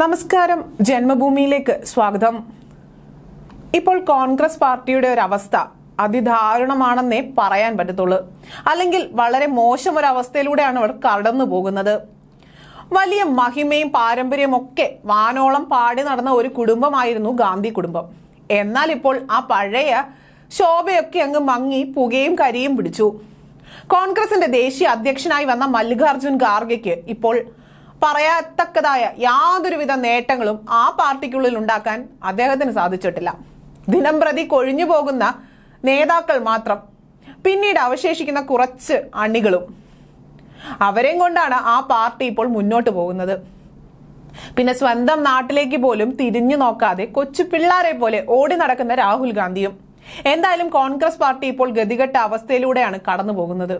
നമസ്കാരം. ജന്മഭൂമിയിലേക്ക് സ്വാഗതം. ഇപ്പോൾ കോൺഗ്രസ് പാർട്ടിയുടെ ഒരു അവസ്ഥ അതിദാരുണമാണെന്നേ പറയാൻ പറ്റത്തുള്ളൂ. അല്ലെങ്കിൽ വളരെ മോശം ഒരു അവസ്ഥയിലൂടെയാണ് അവർ കടന്നു പോകുന്നത്. വലിയ മഹിമയും പാരമ്പര്യവും ഒക്കെ വാനോളം പാടി നടന്ന ഒരു കുടുംബമായിരുന്നു ഗാന്ധി കുടുംബം. എന്നാൽ ഇപ്പോൾ ആ പഴയ ശോഭയൊക്കെ അങ്ങ് മങ്ങി പുകയും കരിയും പിടിച്ചു. കോൺഗ്രസിന്റെ ദേശീയ അധ്യക്ഷനായി വന്ന മല്ലികാർജുൻ ഖാർഗെക്ക് ഇപ്പോൾ പറയത്തക്കതായ യാതൊരുവിധ നേട്ടങ്ങളും ആ പാർട്ടിക്കുള്ളിൽ ഉണ്ടാക്കാൻ അദ്ദേഹത്തിന് സാധിച്ചിട്ടില്ല. ദിനം പ്രതി കൊഴിഞ്ഞു പോകുന്ന നേതാക്കൾ മാത്രം പിന്നീട് അവശേഷിക്കുന്ന കുറച്ച് അണികളും അവരെയും കൊണ്ടാണ് ആ പാർട്ടി ഇപ്പോൾ മുന്നോട്ട് പോകുന്നത്. പിന്നെ സ്വന്തം നാട്ടിലേക്ക് പോലും തിരിഞ്ഞു നോക്കാതെ കൊച്ചു പിള്ളാരെ പോലെ ഓടി നടക്കുന്ന രാഹുൽ ഗാന്ധിയും. എന്തായാലും കോൺഗ്രസ് പാർട്ടി ഇപ്പോൾ ഗതികെട്ട അവസ്ഥയിലൂടെയാണ് കടന്നു പോകുന്നത്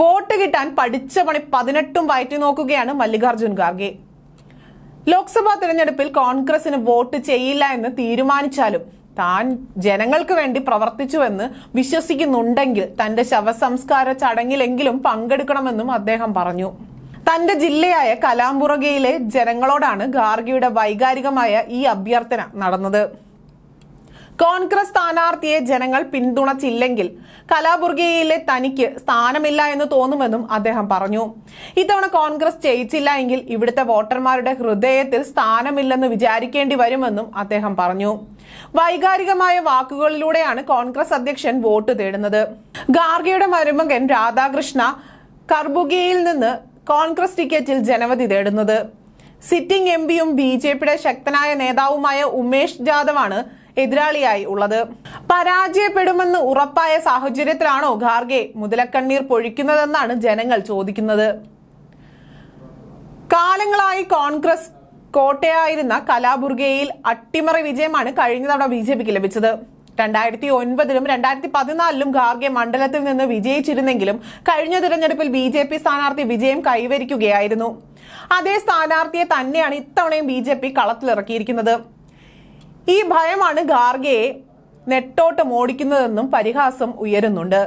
വോട്ട് കിട്ടാൻ പഠിച്ച പണി പതിനെട്ടും വയറ്റി നോക്കുകയാണ് മല്ലികാർജുൻ ഖാർഗെ. ലോക്സഭാ തിരഞ്ഞെടുപ്പിൽ കോൺഗ്രസിന് വോട്ട് ചെയ്യില്ല എന്ന് തീരുമാനിച്ചാലും താൻ ജനങ്ങൾക്ക് വേണ്ടി പ്രവർത്തിച്ചുവെന്ന് വിശ്വസിക്കുന്നുണ്ടെങ്കിൽ തന്റെ ശവസംസ്കാര ചടങ്ങിലെങ്കിലും പങ്കെടുക്കണമെന്നും അദ്ദേഹം പറഞ്ഞു. തന്റെ ജില്ലയായ കലാമ്പുറകയിലെ ജനങ്ങളോടാണ് ഗാർഗിയുടെ വൈകാരികമായ ഈ അഭ്യർത്ഥന നടന്നത്. കോൺഗ്രസ് സ്ഥാനാർത്ഥിയെ ജനങ്ങൾ പിന്തുണച്ചില്ലെങ്കിൽ കലാബുർഗിയയിലെ തനിക്ക് സ്ഥാനമില്ല എന്ന് തോന്നുമെന്നും അദ്ദേഹം പറഞ്ഞു. ഇത്തവണ കോൺഗ്രസ് ജയിച്ചില്ല എങ്കിൽ ഇവിടുത്തെ വോട്ടർമാരുടെ ഹൃദയത്തിൽ സ്ഥാനമില്ലെന്ന് വിചാരിക്കേണ്ടി വരുമെന്നും അദ്ദേഹം പറഞ്ഞു. വൈകാരികമായ വാക്കുകളിലൂടെയാണ് കോൺഗ്രസ് അധ്യക്ഷൻ വോട്ട് തേടുന്നത്. ഗാർഗയുടെ മരുമകൻ രാധാകൃഷ്ണ കർബുഗിയിൽ നിന്ന് കോൺഗ്രസ് ടിക്കറ്റിൽ ജനവധി തേടുന്നത്. സിറ്റിംഗ് എം പിയും ബി ജെ പിയുടെ ശക്തനായ നേതാവുമായ ഉമേഷ് ജാദവാണ് എതിരാളിയായി ഉള്ളത്. പരാജയപ്പെടുമെന്ന് ഉറപ്പായ സാഹചര്യത്തിലാണോ ഖാർഗെ മുതലക്കണ്ണീർ പൊഴിക്കുന്നതെന്നാണ് ജനങ്ങൾ ചോദിക്കുന്നത്. കാലങ്ങളായി കോൺഗ്രസ് കോട്ടയായിരുന്ന കലാബുർഗയിൽ അട്ടിമറി വിജയമാണ് കഴിഞ്ഞ തവണ ബി ജെ പിക്ക് ലഭിച്ചത്. രണ്ടായിരത്തി ഒൻപതിലും രണ്ടായിരത്തി പതിനാലിലും ഖാർഗെ മണ്ഡലത്തിൽ നിന്ന് വിജയിച്ചിരുന്നെങ്കിലും കഴിഞ്ഞ തിരഞ്ഞെടുപ്പിൽ ബി ജെ പി സ്ഥാനാർത്ഥി വിജയം കൈവരിക്കുകയായിരുന്നു. അതേ സ്ഥാനാർത്ഥിയെ തന്നെയാണ് ഇത്തവണയും ബി ജെ പി കളത്തിലിറക്കിയിരിക്കുന്നത്. ഈ ഭയമാണ് ഗാർഗയെ നെട്ടോട്ടം ഓടിക്കുന്നതെന്നും പരിഹാസം ഉയരുന്നുണ്ട്.